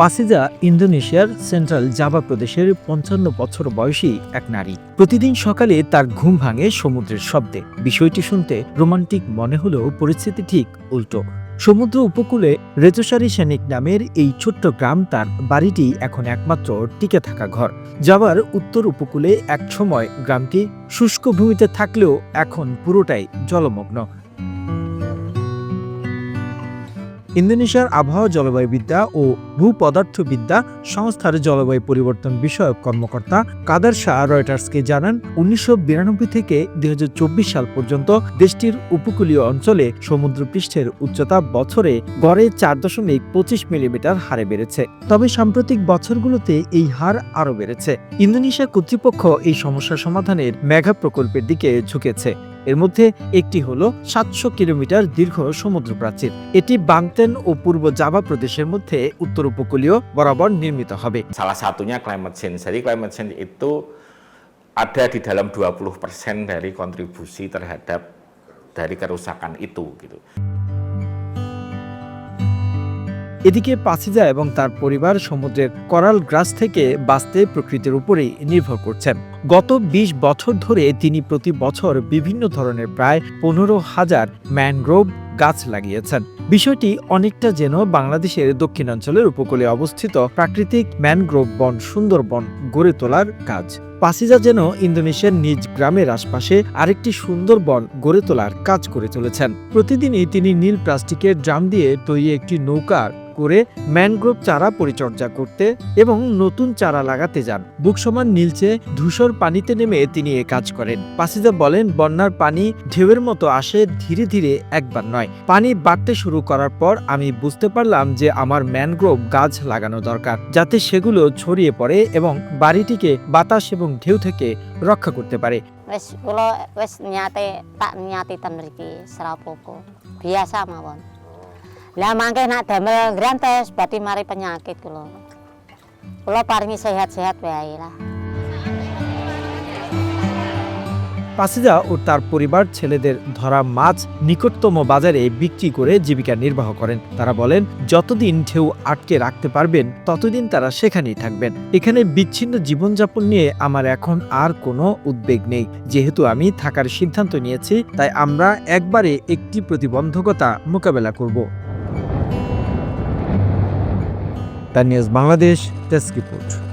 পাসিজা ইন্দোনেশিয়ার central Java প্রদেশের পঞ্চান্ন বছর বয়সী এক নারী। প্রতিদিন সকালে তার ঘুম ভাঙে সমুদ্রের শব্দে। বিষয়টি শুনতে রোমান্টিক মনে হলেও পরিস্থিতি ঠিক উল্টো। সমুদ্র উপকূলে রেতসারি সৈনিক নামের এই ছোট্ট গ্রাম তার বাড়িটি এখন একমাত্র টিকে থাকা ঘর। যাবার উত্তর উপকূলে এক সময় গ্রামটি শুষ্ক ভূমিতে থাকলেও এখন পুরোটাই জলমগ্ন। ইন্দোনেশিয়ার আবহাওয়া, জলবায়ুবিদ্যা ও ভূপদার্থবিদ্যা সংস্থার জলবায়ু পরিবর্তন বিষয়ক কর্মকর্তা কাদার শাহ রয়টার্সকে জানান, উনিশশো বিরানব্বই থেকে দুই হাজার চব্বিশ সাল পর্যন্ত দেশটির উপকূলীয় অঞ্চলে সমুদ্রপৃষ্ঠের উচ্চতা বছরে গড়ে চার দশমিক পঁচিশ মিলিমিটার হারে বেড়েছে। তবে সাম্প্রতিক বছরগুলোতে এই হার আরও বেড়েছে। ইন্দোনেশিয়া কর্তৃপক্ষ এই সমস্যা সমাধানের মেঘা প্রকল্পের দিকে ঝুঁকেছে। এর মধ্যে একটি হল সাতশো কিলোমিটার দীর্ঘ সমুদ্র প্রাচীর এটি বাংতেন ও পূর্ব জাভা প্রদেশের মধ্যে উত্তর উপকূলীয় বরাবর নির্মিত হবে। সালা সাতুনিয়া ক্লাইমেট চেঞ্জ সেই ক্লাইমেট চেঞ্জ এতো ada di dalam এদিকে পাসিজা এবং তার পরিবার সমুদ্রের করাল গ্রাস থেকে বাঁচতে প্রকৃতির উপরেই নির্ভর করছেন। গত ২০ বছর ধরে তিনি প্রতি বছর বিভিন্ন ধরনের প্রায় পনেরো হাজার ম্যানগ্রোভ গাছ লাগিয়েছেন। বিষয়টি অনেকটা যেন বাংলাদেশের দক্ষিণাঞ্চলের উপকূলে অবস্থিত প্রাকৃতিক ম্যানগ্রোভ বন সুন্দরবন গড়ে তোলার কাজ। পাসিজা যেন ইন্দোনেশিয়ার নিজ গ্রামের আশপাশে আরেকটি সুন্দর বন গড়ে তোলার কাজ করে চলেছেন। প্রতিদিনই তিনি নীল প্লাস্টিকের ড্রাম দিয়ে তৈরি একটি নৌকা করে ম্যানগ্রোভ চারা পরিচর্যা করতে এবং নতুন চারা লাগাতে যান বুকসমান নীলচে ধূসর পানিতে নেমে তিনি এ কাজ করেন পাসিজা বলেন, বন্যার পানি ঢেউয়ের মতো আসে ধীরে ধীরে একবার নয় পানি বাড়তে শুরু করার পর আমি বুঝতে পারলাম যে আমার ম্যানগ্রোভ গাছ লাগানো দরকার, যাতে সেগুলো ছড়িয়ে পড়ে এবং বাড়িটিকে বাতাস এবং ঢেউ থেকে রক্ষা করতে পারে Wes kula wes nyate tak nyati ten mriki serapopo. Biasa. Lah, mangke nak damel grantes, berarti mari penyakit kula. Kula paringi sehat-sehat wae lah. পাসিজা ও তার পরিবার ছেলেদের ধরা মাছ নিকটতম বাজারে বিক্রি করে জীবিকা নির্বাহ করেন তারা বলেন, যতদিন ঢেউ আটকে রাখতে পারবেন, ততদিন তারা সেখানেই থাকবেন এখানে বিচ্ছিন্ন জীবনযাপন নিয়ে আমার এখন আর কোনো উদ্বেগ নেই যেহেতু আমি থাকার সিদ্ধান্ত নিয়েছি, তাই আমরা একবারে একটি প্রতিবন্ধকতা মোকাবেলা করব তার নিউজ বাংলাদেশ ডেস্ক রিপোর্ট।